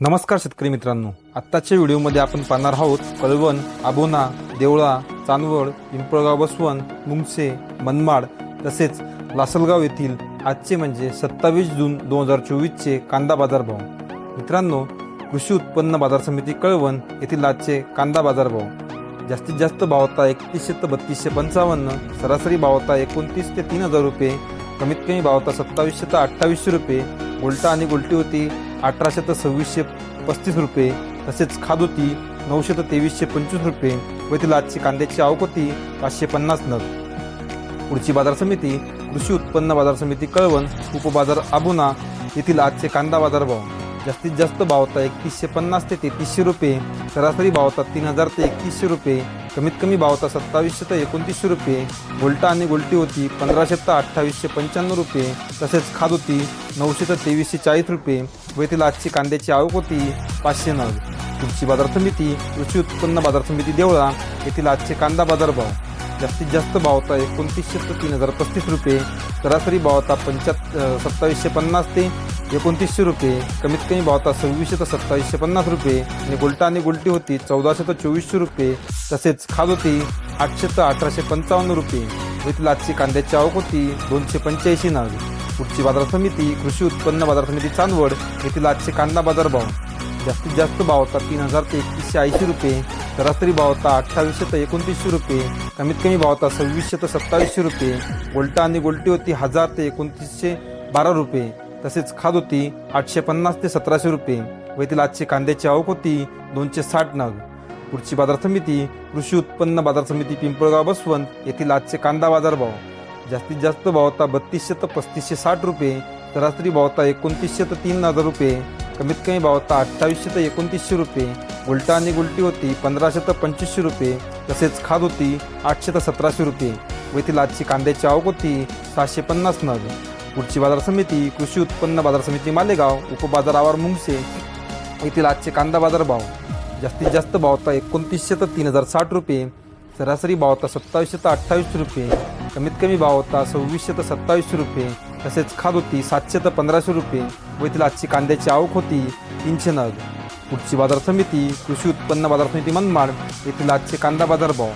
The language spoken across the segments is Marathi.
नमस्कार शेतकरी मित्रांनो. आत्ताच्या व्हिडिओमध्ये आपण पाहणार आहोत कळवण आबोना देवळा चांदवड पिंपळगाव बसवण मुंगसे मनमाड तसेच लासलगाव येथील आजचे म्हणजे सत्तावीस जून दोन हजार चोवीसचे कांदा बाजारभाव. मित्रांनो कृषी उत्पन्न बाजार समिती कळवण येथील आजचे कांदा बाजारभाव. जास्तीत जास्त भाव होता एकतीसशे ते बत्तीसशे पंचावन्न सरासरी भाव होता एकोणतीस ते तीन हजार रुपये कमीत कमी भाव होता सत्तावीसशे ते अठ्ठावीसशे रुपये. उलटा आणि गुलटी होती अठराशे तर सव्वीसशे पस्तीस रुपये तसेच खाद होती नऊशे तर तेवीसशे पंचवीस रुपये व तिला आजची कांद्याची आवक होती पाचशे पन्नास नग. पुढची बाजार समिती कृषी उत्पन्न बाजार समिती कळवण उपबाजार आबुना येथील आजचे कांदा बाजार भाव जास्तीत जास्त भाव होता एकतीसशे पन्नास ते तेहतीसशे रुपये सरासरी भाव होता तीन हजार ते एकतीसशे रुपये कमीत कमी भाव होता सत्तावीसशे ते एकोणतीसशे रुपये. गोल्टा आणि गोल्टी होती पंधराशे ते अठ्ठावीसशे पंच्याण्णव रुपये तसेच खाद होती नऊशे ते तेवीसशे चाळीस रुपये. व येथील आजची कांद्याची आवक होती पाचशे नग. पुढची बाजार समिती कृषी उत्पन्न बाजार समिती देवळा येथील आजचे कांदा बाजार भाव. जास्तीत जास्त भाव होता एकोणतीसशे ते तीन हजार पस्तीस रुपये. सरासरी भाव होता पंच्याहत्तर सत्तावीसशे पन्नास ते एकोणतीसशे रुपये. कमीत कमी भाव होता सव्वीसशे ते सत्तावीसशे पन्नास रुपये. आणि गुलटा आणि गुलटी होती चौदाशे ते चोवीसशे रुपये. तसेच खाद होती आठशे ते अठराशे पंचावन्न रुपये. येथील आजची कांद्याची आवक होती दोनशे पंच्याऐंशी नाग. पुढची बाजार समिती कृषी उत्पन्न बाजार समिती चांदवड येथील आजचे कांदा बाजार भाव. जास्तीत जास्त भाव होता तीन हजार ते एकतीसशे ऐंशी रुपये. सरासरी भाव होता अठ्ठावीसशे ते एकोणतीसशे रुपये. कमीत कमी भाव होता सव्वीसशे ते सत्तावीसशे रुपये. गोल्टा आणि गोल्टी होती हजार ते एकोणतीसशे बारा रुपये. तसेच खाद होती आठशे पन्नास ते सतराशे रुपये. व येथील आजचे कांद्याची आवक होती दोनशे साठ नग. पुढची बाजार समिती कृषी उत्पन्न बाजार समिती पिंपळगाव बसवंत येथील आजचे कांदा बाजार भाव. जास्तीत जास्त भावता बत्तीसशे तर पस्तीसशे साठ रुपये सरासरी भावता एकोणतीसशे तर तीन हजार रुपये कमीत कमी भावता अठ्ठावीसशे तर एकोणतीसशे रुपये उलटा आणि गुलटी होती पंधराशे तर पंचवीसशे रुपये तसेच खाद होती आठशे तर सतराशे रुपये व येथील आजची कांद्याची आवक होती सहाशे पन्नास नग. पुढची बाजार समिती कृषी उत्पन्न बाजार समिती मालेगाव उपबाजार आवार मुंगसे येथील आजचे कांदा बाजार भाव जास्तीत जास्त भावता एकोणतीसशे तर तीन हजार साठ रुपये सरासरी भाव होता सत्तावीसशे ते अठ्ठावीस रुपये. कमीत कमी भाव होता सव्वीसशे ते सत्तावीसशे रुपये. तसेच खाद होती सातशे ते पंधराशे रुपये. व येथील आजची कांद्याची आवक होती तीनशे नग. पुढची बाजार समिती कृषी उत्पन्न बाजार समिती मनमाड येथील आजचे कांदा बाजार भाव.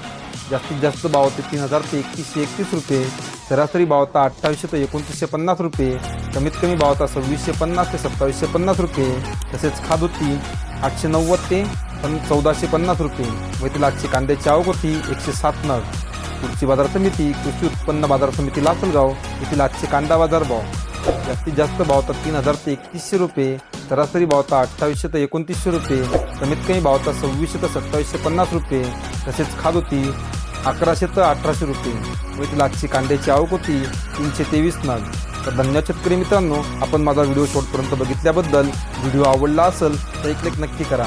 जास्तीत जास्त भाव होते तीन हजार ते एकतीसशे एकतीस रुपये. सरासरी भाव होता अठ्ठावीसशे ते एकोणतीसशे पन्नास रुपये. कमीत कमी भाव होता सव्वीसशे पन्नास ते सत्तावीसशे पन्नास रुपये. तसेच खाद होती आठशे नव्वद ते पण चौदाशे पन्नास रुपये. व आजची कांद्याची आवक होती एकशे सात नग. पुढची बाजार समिती कृषी उत्पन्न बाजार समिती लासलगाव येथील आजचे कांदा बाजार भाव. जास्तीत जास्त भाव तर तीन हजार ते एकतीसशे रुपये. सरासरी भाव अठ्ठावीसशे ते एकोणतीसशे रुपये. कमीत कमी भाव सव्वीसशे ते सत्तावीसशे पन्नास रुपये. तसेच खाद होती अकराशे ते अठराशे रुपये. व इथली आजची कांद्याची आवक होती तीनशे तेवीस नग. तर धन्यवाद शेतकरी मित्रांनो आपण माझा व्हिडिओ शॉर्टपर्यंत बघितल्याबद्दल व्हिडिओ आवडला असेल तर एक लाईक नक्की करा.